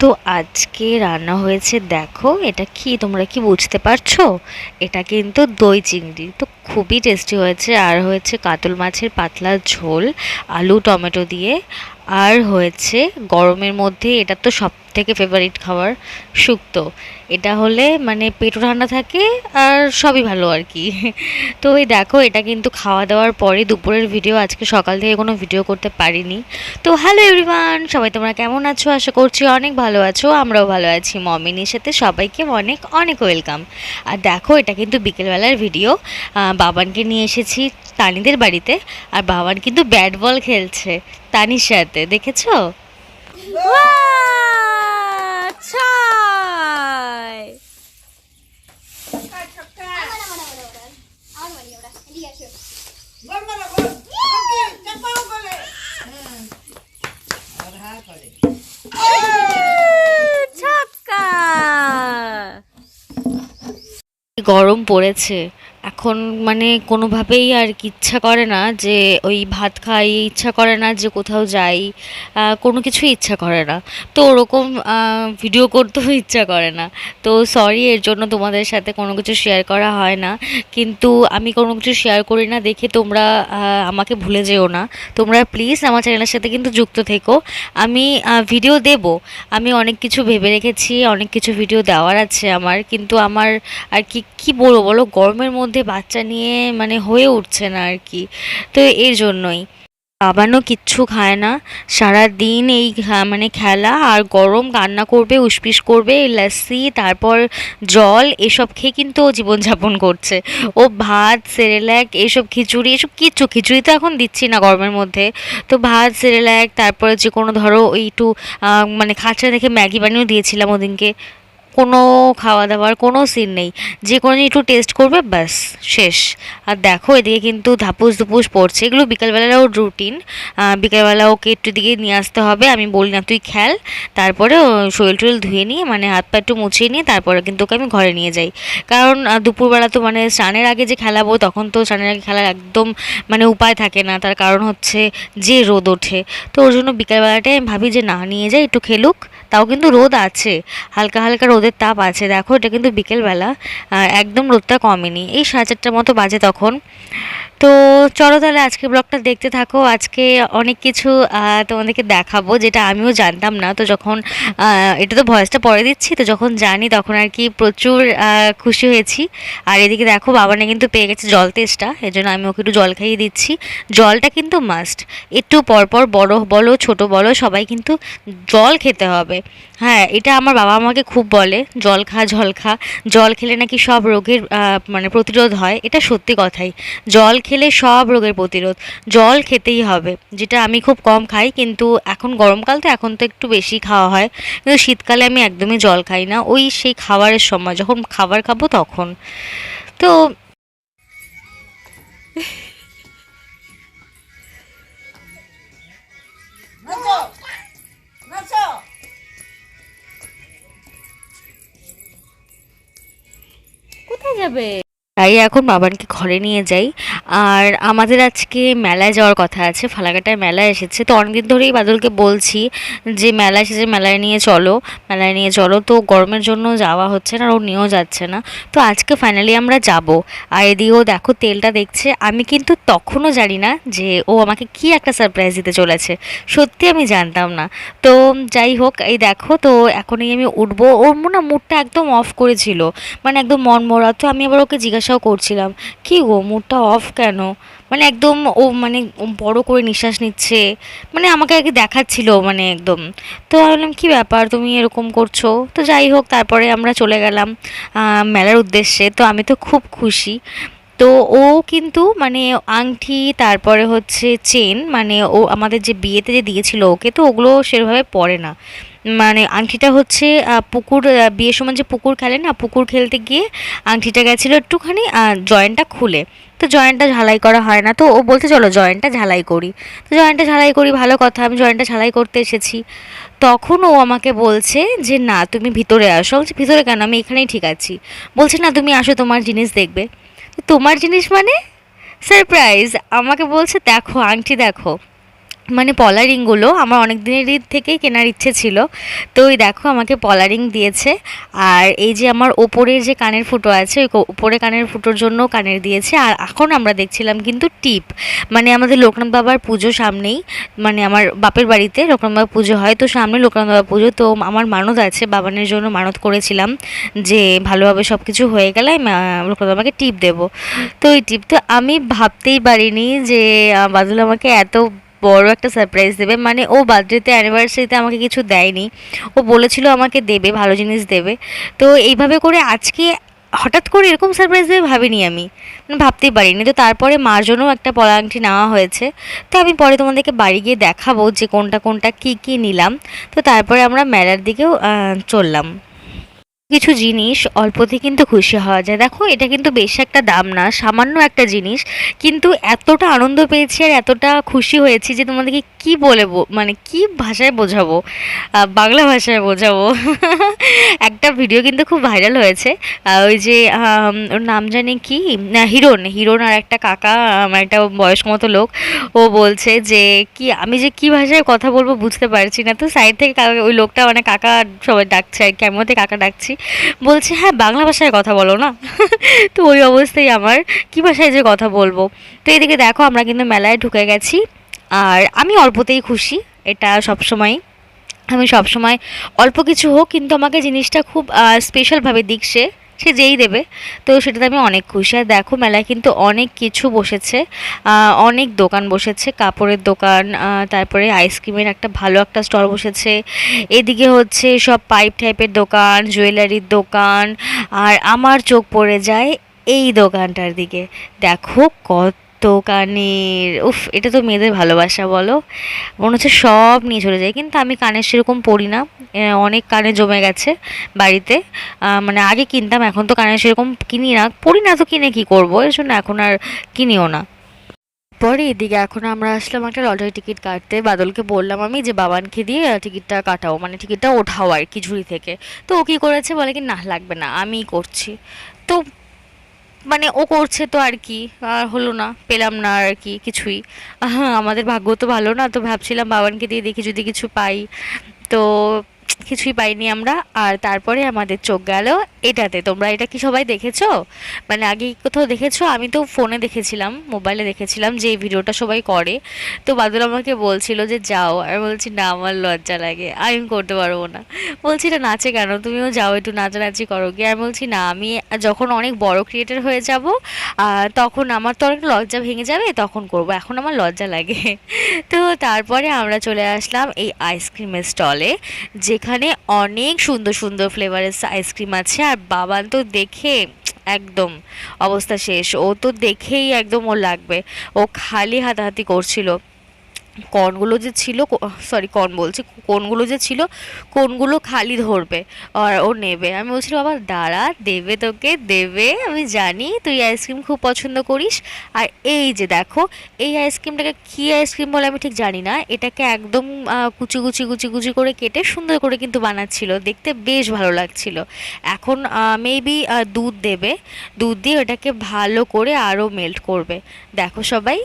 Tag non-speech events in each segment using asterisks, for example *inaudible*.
তো আজকে রান্না হয়েছে, দেখো, এটা কি, তোমরা কি বুঝতে পারছ? এটা কিন্তু দই চিংড়ি। তো খুবই টেস্টি হয়েছে, আর হয়েছে কাতল মাছের পাতলা ঝোল, আলু, টমেটো দিয়ে। আর হয়েছে গরমের মধ্যে এটা তো সব থেকে ফেভারিট খাবার, শুক্তো। এটা হলে মানে পেটও ঠান্ডা থাকে আর সবই ভালো আর কি। *laughs* তো ওই দেখো, এটা কিন্তু খাওয়া দাওয়ার পরে দুপুরের ভিডিও আজকে সকাল থেকে কোনো ভিডিও করতে পারিনি। তো হ্যালো এভরিওয়ান সবাই তোমরা কেমন আছো? আশা করছি অনেক ভালো আছো, আমরাও ভালো আছি। মমিনীর সাথে সবাইকে অনেক অনেক ওয়েলকাম আর দেখো, এটা কিন্তু বিকেলবেলার ভিডিও বাবানকে নিয়ে এসেছি তানিদের বাড়িতে, আর বাবান কিন্তু ব্যাট বল খেলছে। সাথে দেখেছ? গরম পড়েছে। এখন মানে কোনোভাবেই আর কি ইচ্ছা করে না যে ওই ভাত খাই, ইচ্ছা করে না যে কোথাও যাই কোনো কিছুই ইচ্ছা করে না। তো ওরকম ভিডিও করতেও ইচ্ছা করে না। তো সরি এর জন্য তোমাদের সাথে কোনো কিছু শেয়ার করা হয় না। কিন্তু আমি কোনো কিছু শেয়ার করি না, দেখে তোমরা আমাকে ভুলে যেও না। তোমরা প্লিজ আমার চ্যানেলের সাথে কিন্তু যুক্ত থেকো। আমি ভিডিও দেব। আমি অনেক কিছু ভেবে রেখেছি, অনেক কিছু ভিডিও দেওয়ার আছে আমার। কিন্তু আমার আর কি কি বলব বলো? গরমের মধ্যে বাচ্চা নিয়ে মানে হয়ে উঠছে না আর কি। তো এর জন্যই। বাবানও কিচ্ছু খায় না। সারা দিন এই মানে খেলা আর গরম কান্না করবে, উসপিস করবে লস্যি তারপর জল, এসব খেয়ে কিন্তু ও জীবনযাপন করছে। ও ভাত সেরেল্যাক এসব খিচুড়ি, এসব কিচ্ছু, খিচুড়ি তো এখন দিচ্ছি না গরমের মধ্যে। তো ভাত সেরেল্যাক তারপরে যে কোনো ধরো একটু মানে খাঁচা দেখে ম্যাগি বানিয়েও দিয়েছিলাম ওদিনকে। কোনো খাওয়া দাওয়ার কোনো সিন নেই। যে কোনো একটু টেস্ট করবে, ব্যাস, শেষ। আর দেখো, এদিকে কিন্তু ধাপুস ধুপুস পড়ছে। এগুলো বিকালবেলার ওর রুটিন বিকালবেলা ওকে একটু দিকে নিয়ে আসতে হবে। আমি বলি, না, তুই খেল। তারপরে শরীর টরীর ধুয়ে নিয়ে মানে হাত পা একটু মুছিয়ে নিয়ে, তারপরে কিন্তু ওকে আমি ঘরে নিয়ে যাই। কারণ দুপুরবেলা তো মানে স্নানের আগে যে খেলাবো, তখন তো স্নানের আগে খেলার একদম মানে উপায় থাকে না। তার কারণ হচ্ছে যে রোদ ওঠে। তো ওর জন্য বিকালবেলাটায় আমি ভাবি যে, না, নিয়ে যাই, একটু খেলুক। তাও কিন্তু রোদ আছে। হালকা হালকা রোদের তাপ আছে। দেখো, এটা কিন্তু বিকেলবেলা। একদম রোদটা কমেনি। এই সাড়ে চারটার মতো বাজে তখন। তো চলো তাহলে আজকে ব্লগটা দেখতে থাকো। আজকে অনেক কিছু তোমাদেরকে দেখাবো যেটা আমিও জানতাম না। তো যখন এটা তো ভয়েসটা পরে দিচ্ছি, তো যখন জানি তখন আর কি প্রচুর খুশি হয়েছি। আর এদিকে দেখো, বাবানে কিন্তু পেয়ে গেছে জল তেষ্টা। এই জন্য আমি ওকে একটু জল খাইয়ে দিচ্ছি। জলটা কিন্তু মাস্ট একটু পরপর বড় বলো, ছোট বলো, সবাই কিন্তু জল খেতে হবে। হ্যাঁ এটা আমার বাবা আমাকে খুব বলে। জল খা জল খা, জল খেলে নাকি সব রোগের মানে প্রতিরোধ হয়, এটা সত্যি কথাই। জল খেলে সব রোগের প্রতিরোধ, জল খেতেই হবে, যেটা আমি খুব কম খাই, কিন্তু এখন গরমকাল তো, এখন তো একটু বেশি খাওয়া হয়, কিন্তু শীতকালে আমি একদমই জল খাই না, ওই সেই খাবারের সময়, যখন খাবার খাব তখন। তো তাই এখন বাবানকে ঘরে নিয়ে যাই। আর আমাদের আজকে মেলায় যাওয়ার কথা আছে, ফালাকাটায় মেলা এসেছে। তো অনেকদিন ধরেই বাদলকে বলছি যে মেলা এসেছে মেলায় নিয়ে চলো, মেলায় নিয়ে চলো। তো গরমের জন্য যাওয়া হচ্ছে না আর ও নিয়েও যাচ্ছে না। তো আজকে ফাইনালি আমরা যাব। আর এদিকেও দেখো তেলটা দেখছে। আমি কিন্তু তখনও জানি না যে ও আমাকে কি একটা সারপ্রাইজ দিতে চলেছে। সত্যি আমি জানতাম না। তো যাই হোক, এই দেখো তো এখনই আমি উঠবো। ওর মনে মুডটা একদম অফ করেছিল। মানে একদম মন মরা তো আমি আবার ওকে জিজ্ঞাসাও করছিলাম। কি গো মুডটা অফ কেন? মানে একদম ও মানে বড় করে নিঃশ্বাস নিচ্ছে। মানে আমাকে আগে দেখাচ্ছিল মানে একদম। তো আমি বললাম কী ব্যাপার? তুমি এরকম করছ? তো যাই হোক, তারপরে আমরা চলে গেলাম মেলার উদ্দেশ্যে। তো আমি তো খুব খুশি। তো ও কিন্তু মানে আংটি, তারপরে হচ্ছে চেন মানে ও আমাদের যে বিয়েতে যে দিয়েছিল ওকে, তো ওগুলো সেভাবে পরে না। মানে আংটিটা হচ্ছে পুকুর বিয়ের সময় যে পুকুর খেলে না, পুকুর খেলতে গিয়ে আংটিটা গেছিল একটুখানি জয়েন্টটা খুলে। তো জয়েন্টটা ঝালাই করা হয় না। তো ও বলতে চলো জয়েন্টটা ঝালাই করি। তো জয়েন্টটা ঝালাই করি, ভালো কথা, আমি জয়েন্টটা ঝালাই করতে এসেছি। তখন ও আমাকে বলছে যে, না, তুমি ভিতরে আসো। বলছি, ভিতরে কেন? আমি এখানেই ঠিক আছি। বলছে, না, তুমি আসো, তোমার জিনিস দেখবে। তোমার জিনিস মানে? সারপ্রাইজ আমাকে বলছে, দেখো, আংটি দেখো। মানে পলারিংগুলো আমার অনেক দিনের থেকেই কেনার ইচ্ছে ছিল। তো ওই দেখো আমাকে পলারিং দিয়েছে আর এই যে আমার ওপরের যে কানের ফুটো আছে, ওই ওপরে কানের ফুটোর জন্য কানের দিয়েছে। আর এখন আমরা দেখছিলাম কিন্তু টিপ। মানে আমাদের লোকনাথ বাবার পুজো সামনেই মানে আমার বাপের বাড়িতে লোকনাথ বাবার পুজো হয়। তো সামনে লোকনাথ বাবার পুজো, তো আমার মানত আছে, বাবানের জন্য মানত করেছিলাম যে ভালোভাবে সব কিছু হয়ে গেলে লোকনাথ বাবাকে টিপ দেবো। তো ওই টিপ তো আমি ভাবতেই পারিনি যে বাদল আমাকে এত বড় একটা সারপ্রাইজ দেবে। মানে ও বার্থডেতে অ্যানিভার্সারিতে আমাকে কিছু দেয়নি। ও বলেছিল আমাকে দেবে, ভালো জিনিস দেবে। তো এইভাবে করে আজকে হঠাৎ করে এরকম সারপ্রাইজ দেবে ভাবিনি আমি। মানে ভাবতেই পারিনি। তো তারপরে মার জন্যও একটা পলা আংটি নেওয়া হয়েছে। তো আমি পরে তোমাদেরকে বাড়ি গিয়ে দেখাবো যে কোনটা কোনটা, কী কী নিলাম। তো তারপরে আমরা মেলার দিকেও চললাম। কিছু জিনিস অল্পতে কিন্তু খুশি হওয়া যায়। দেখো, এটা কিন্তু বেশি একটা দাম না, সামান্য একটা জিনিস। কিন্তু এতটা আনন্দ পেয়েছি আর এতটা খুশি হয়েছি যে তোমাদেরকে কি বলে মানে কি ভাষায় বোঝাবো? বাংলা ভাষায় বোঝাবো? *laughs* একটা ভিডিও কিন্তু খুব ভাইরাল হয়েছে। ওই যে ওর নাম জানি কি? না, হিরণ হিরণ আর একটা কাকা আমার একটা বয়স্ক মতো লোক। ও বলছে যে, কি, আমি যে কি ভাষায় কথা বলব বুঝতে পারছি না। তো সাইড থেকে ওই লোকটা মানে কাকা সবাই ডাকছে আর ক্যামেরাতে কাকা ডাকছি। বলছে হ্যাঁ বাংলা ভাষায় কথা বলো না। তো ওই অবস্থায় আমার কী ভাষায় যে কথা বলব? তো এদিকে দেখো, আমরা কিন্তু মেলায় ঢুকে গেছি। আর আমি অল্পতেই খুশি, এটা সবসময়। আমি সবসময় অল্প কিছু হোক, কিন্তু আমাকে জিনিসটা খুব স্পেশালভাবে দিক সে। সে যেই দেবে। তো সেটাতে আমি অনেক খুশি। আর দেখো, মেলায় কিন্তু অনেক কিছু বসেছে। অনেক দোকান বসেছে। কাপড়ের দোকান তারপরে আইসক্রিমের একটা ভালো একটা স্টল বসেছে। এদিকে হচ্ছে সব পাইপ টাইপের দোকান, জুয়েলারির দোকান। আর আমার চোখ পড়ে যায় এই দোকানটার দিকে। দেখো কত কানের উফ, এটা তো মেয়েদের ভালোবাসা, বলো। মনে হচ্ছে সব নিয়ে চলে যায়, কিন্তু আমি কানের সেরকম পরি না। অনেক কানে জমে গেছে বাড়িতে। মানে আগে কিনতাম, এখন তো কানের সেরকম কিনি না। পরি না তো কিনে কি করব? এর জন্য এখন আর কিনিও না। পরে এদিকে এখন আমরা আসলাম একটা লটারি টিকিট কাটতে। বাদলকে বললাম আমি যে, বাবানকে দিয়ে টিকিটটা কাটাও। মানে টিকিটটা ওঠাও আর কি ঝুড়ি থেকে। তো ও কী করেছে? বলে কি, না, লাগবে না, আমিই করছি। তো মানে ও করছে তো আর কি, আর হলো না, পেলাম না আর কি কিছুই। আমাদের ভাগ্য তো ভালো না, তো ভাবছিলাম বাবানকে দিয়ে দেখি যদি কিছু পাই। তো কিছুই পাইনি আমরা। আর তারপরে আমাদের চোখ গেল এটাতে। তোমরা এটা কি সবাই দেখেছ? মানে আগে কোথাও দেখেছ? আমি তো ফোনে দেখেছিলাম, মোবাইলে দেখেছিলাম যে এই ভিডিওটা সবাই করে। তো বাদল আমাকে বলছিল যে যাও। আর বলছি, না, আমার লজ্জা লাগে। আমি করতে পারব না। বলছি, এটা নাচে কেন? তুমিও যাও, একটু নাচানাচি করো গিয়ে। আমি বলছি, না, আমি যখন অনেক বড় ক্রিয়েটার হয়ে যাব আর তখন আমার তো অনেক লজ্জা ভেঙে যাবে, তখন করব। এখন আমার লজ্জা লাগে। তো তারপরে আমরা চলে আসলাম এই আইসক্রিমের স্টলে যেখানে অনেক সুন্দর সুন্দর ফ্লেভারের আইসক্রিম আছে। আর বাবান তো দেখে একদম অবস্থা শেষ। ও তো দেখেই একদম ও লাগবে। ও খালি হাতাহাতি করছিল। কর্নগুলো যে ছিল সরি কর্ন বলছি কোনগুলো যে ছিল কোনগুলো খালি ধরবে আর ও নেবে। আমি বলছিলাম বাবা, দাঁড়া, দেবে তোকে, দেবে, আমি জানি, তুই আইসক্রিম খুব পছন্দ করিস। আর এই যে দেখো, এই আইসক্রিমটাকে কী আইসক্রিম বলে আমি ঠিক জানি না। এটাকে একদম কুচি কুচি কুচি কুচি করে কেটে সুন্দর করে কিন্তু বানাচ্ছিল। দেখতে বেশ ভালো লাগছিল। এখন মেবি দুধ দেবে। দুধ দিয়ে ওটাকে ভালো করে আরও মেল্ট করবে। দেখো সবাই।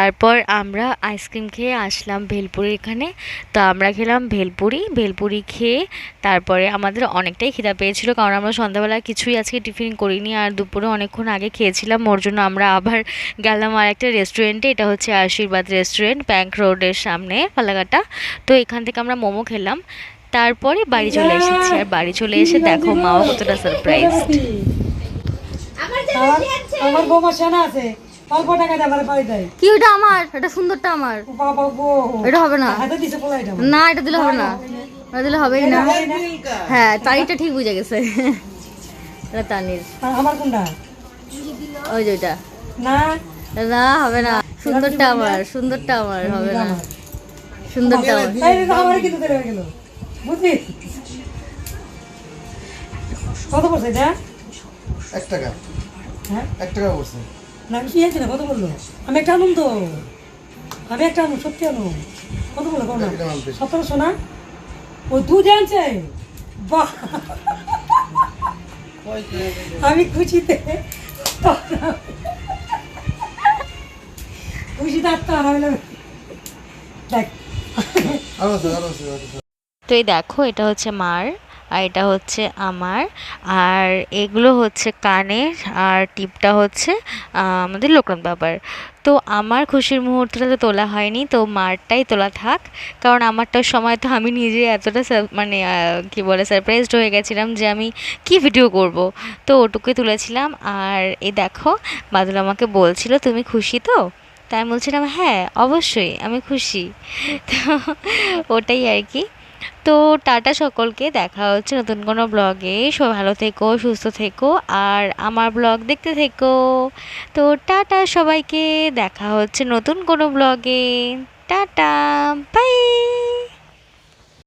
তারপর আমরা আইসক্রিম খেয়ে আসলাম ভেলপুরির এখানে। তো আমরা খেলাম ভেলপুরি। ভেলপুরি খেয়ে তারপরে আমাদের অনেকটাই খিদা পেয়েছিল, কারণ আমরা সন্ধ্যাবেলা কিছুই আজকে টিফিন করিনি আর দুপুরে অনেকক্ষণ আগে খেয়েছিলাম। ওর জন্য আমরা আবার গেলাম আর একটা রেস্টুরেন্টে, এটা হচ্ছে আশীর্বাদ রেস্টুরেন্ট, ব্যাংক রোডের সামনে, ফালাকাটা। তো এখান থেকে আমরা মোমো খেলাম। তারপরে বাড়ি চলে এসেছি। আর বাড়ি চলে এসে দেখো মাও কতটা সারপ্রাইজ আমার বৌমা আছে। অল্প টাকা দিয়ে আমার বাড়ি দেয়। কি ওটা আমার? এটা সুন্দরটা আমার। বাবা ও। এটা হবে না। হাতে দিছে পোলা এটা না এটা দিলে হবে না। এটা দিলে হবেই না। হ্যাঁ তারিখটা ঠিক বুঝে গেছে। এটা তানির। আমার কোনটা? ওই যে ওইটা। না? না হবে না। সুন্দরটা আমার সুন্দরটা আমার হবে না। সুন্দরটা আমার। আমার কিন্তু দেরি হয়ে গেল। বুঝলি? কত পড়ছে এটা? এক টাকা। হ্যাঁ? এক টাকা পড়ছে। না আমি শুনেছি না কত বলল। আমি একটা আনুম তো আমি একটা আনুম সত্যি আনুম কত বলল কত। সতেরোশো না ও দুধ আনছে? বাহ! আমি খুশিতে খুশিতে আত্মা হারাইলাম। দেখ। আছে আছে আছে। তো এই দেখো এটা হচ্ছে মার। আর এটা হচ্ছে আমার। আর এগুলো হচ্ছে কানের, আর টিপটা হচ্ছে আমাদের লোকনাথ বাবার। তো আমার খুশির মুহূর্তটা তো তোলা হয়নি, তো মারটাই তোলা থাক। কারণ আমারটার সময় তো আমি নিজে এতটা মানে কি বলে সারপ্রাইজড হয়ে গেছিলাম যে আমি কি ভিডিও করব। তো ওটুকুই তুলেছিলাম। আর এ দেখো, বাদল আমাকে বলছিল, তুমি খুশি তো? তাই বলছিলাম হ্যাঁ অবশ্যই, আমি খুশি। তো ওটাই আর কি। তো টাটা সকলকে, দেখা হচ্ছে নতুন কোনো ব্লগে। সব ভালো থেকো, সুস্থ থেকো, আর আমার ব্লগ দেখতে থেকো। তো টাটা সবাইকে, দেখা হচ্ছে নতুন কোনো ব্লগে। Tata, bye.